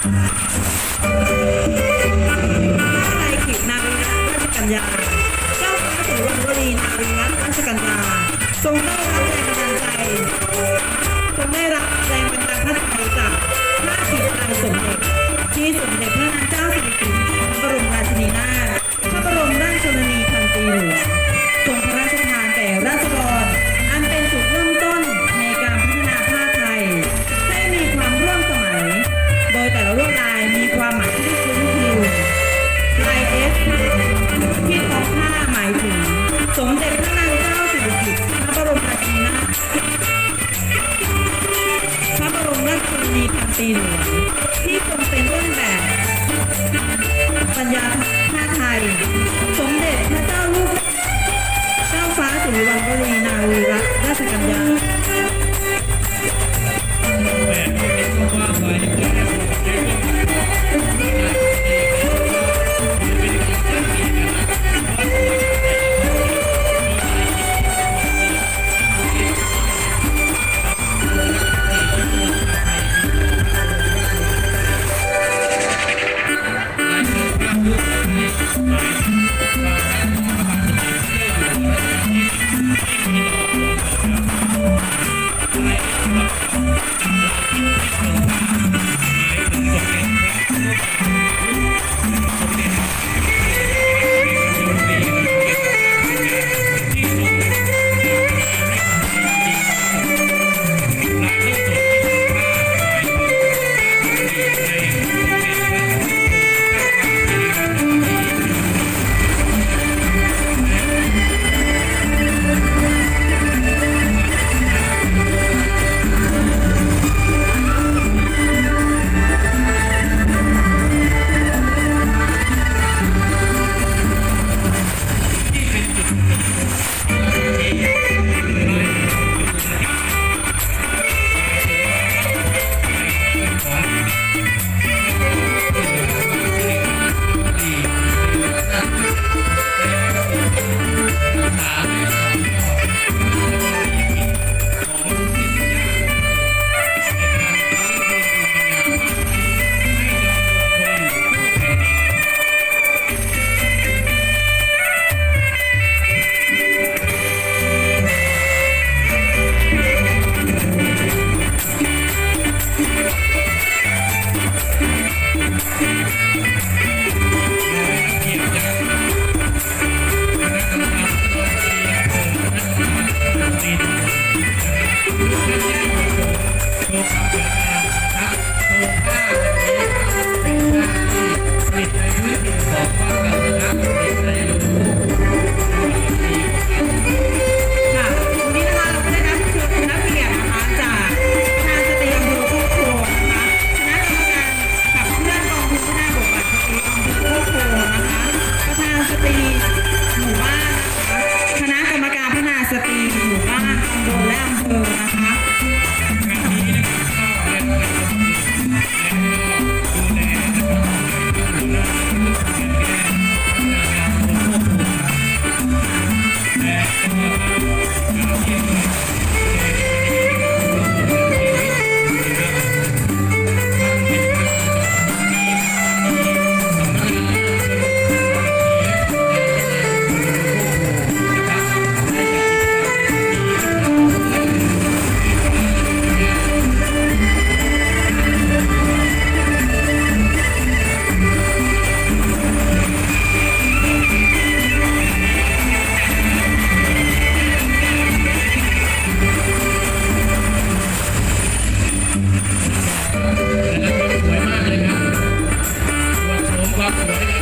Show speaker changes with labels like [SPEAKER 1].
[SPEAKER 1] ใครขีดนางราชกัญญา ลายมีความหมายที่ลึกซึ้งคือลายเอฟที่ของข้าหมายถึง สมเด็จพระนางเจ้าสิริกิติ์ Radio. Rock.